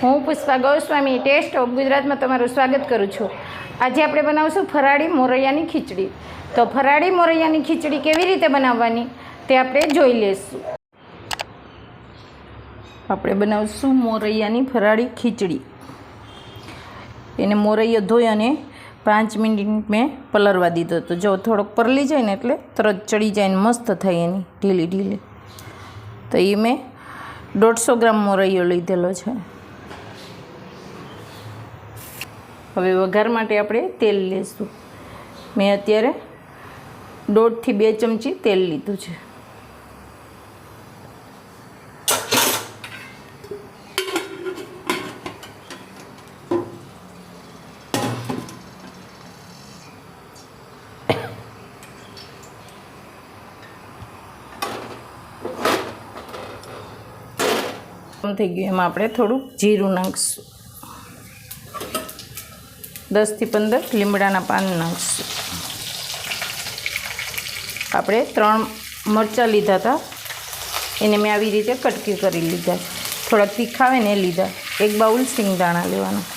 હું Pushpa Goswami test of ગુજરાતમાં તમારું સ્વાગત કરું છું. આજે આપણે બનાવશું ફરાળી મોરૈયાની ખીચડી. તો ફરાળી મોરૈયાની ખીચડી કેવી રીતે બનાવવાની તે આપણે જોઈ લઈશું આપણે બનાવશું મોરૈયાની ફરાળી ખીચડી. એને મોરૈયો ધોઈ અને પાંચ મિનિટ મેં પલરવા દીધો તો જો થોડોક પરલી જાય ને એટલે તરત ચડી જાય ને મસ્ત થાય એની, ઢીલી ઢીલી. તો એ મેં દોઢસો ગ્રામ મોરૈયો લીધેલો છે. હવે વઘાર માટે આપણે તેલ લઈશું મેં અત્યારે દોઢથી બે ચમચી તેલ લીધું છે. થઈ ગયું. એમાં આપણે થોડું જીરું નાખીશું. દસથી પંદર લીમડાના પાન નાખશું આપણે ત્રણ મરચાં લીધા હતા. એને મેં આવી રીતે કટકી કરી લીધા. થોડાક તીખા આવે ને લીધા. એક બાઉલ સિંગદાણા લેવાના.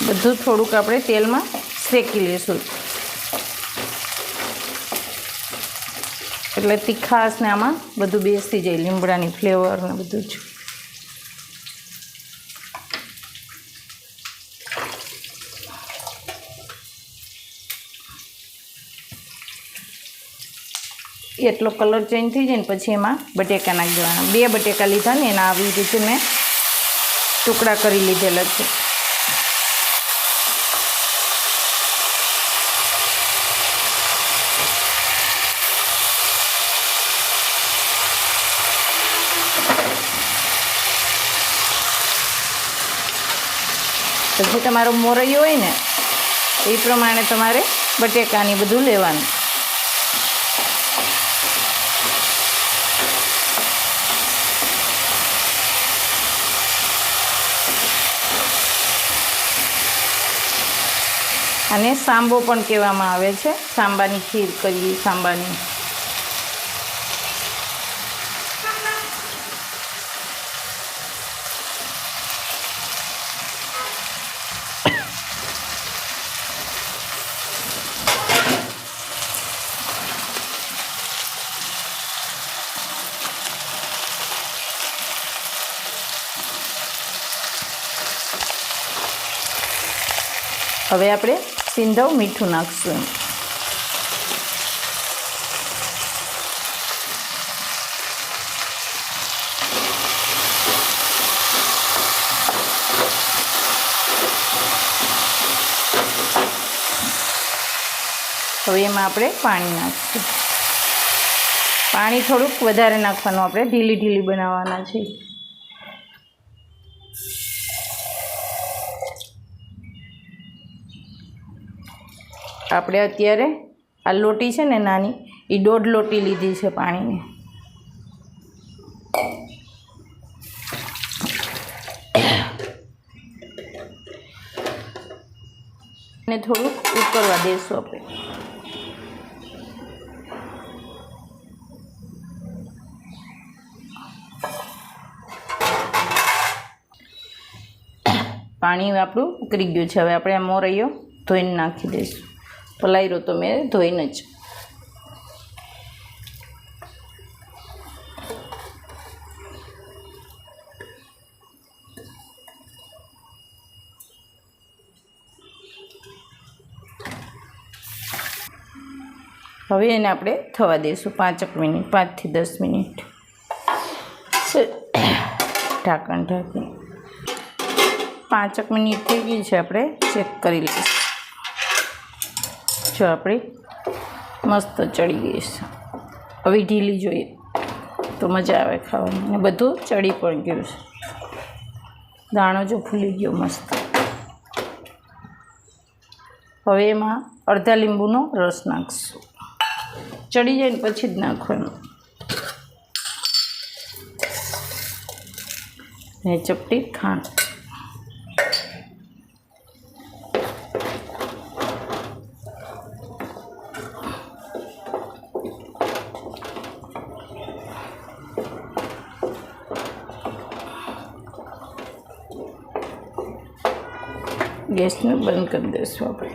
બધું થોડુંક આપણે તેલમાં શેકી લઈશું. એટલે તીખાશને આમાં બધું બેસી જાય, લીમડાની ફ્લેવર ને બધું જ. એટલો કલર ચેન્જ થઈ જાય ને પછી એમાં બટેકા નાખી દેવાના. બે બટેકા લીધા ને એના આવી રીતે મેં ટુકડા કરી લીધેલા છે. પછી તમારો મોરૈયો હોય ને, એ પ્રમાણે તમારે બટેકાની બધું લેવાનું. અને સાંબો પણ કહેવામાં આવે છે. સાંબાની ખીર કરીએ, સાંબાની હવે આપણે સિંધવ મીઠું નાખશું. હવે એમાં આપણે પાણી નાખશું. પાણી થોડુંક વધારે નાખવાનું આપણે ઢીલી ઢીલી બનાવવાના છે. આપણે અત્યારે આ લોટી છે ને નાની એ દોઢ લોટી લીધી છે પાણીની. ને થોડુંક ઉકળવા દઈશું આપણે. પાણી આપણું ઉકળી ગયું છે. હવે આપણે આ મોરૈયો ધોઈને નાખી દઈશું. પલાયરો તો મેં ધોઈને જ. હવે એને આપણે થવા દઈશું પાંચક મિનિટ, પાંચથી દસ મિનિટ. ઢાંકણ ઢાંકી પાંચક મિનિટ થઈ ગઈ છે, આપણે ચેક કરી જો આપણે મસ્ત ચડી ગઈ છે. હવે ઢીલી જોઈએ. તો મજા આવે ખાવાની. ને બધું ચડી પણ ગયું છે. દાણો જો ફૂલી ગયો મસ્ત. હવે એમાં અડધા લીંબુનો રસ નાખશું. ચડી જાય ને પછી જ નાખવાનું ને ચપટી ખાંડ. ગેસને બંધ કરી દઈશું આપણે.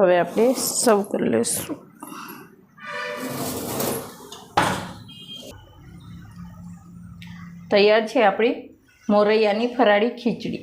હવે આપણે સર્વ કરી લઈશું. તૈયાર છે આપણી મોરૈયાની ફરાળી ખીચડી.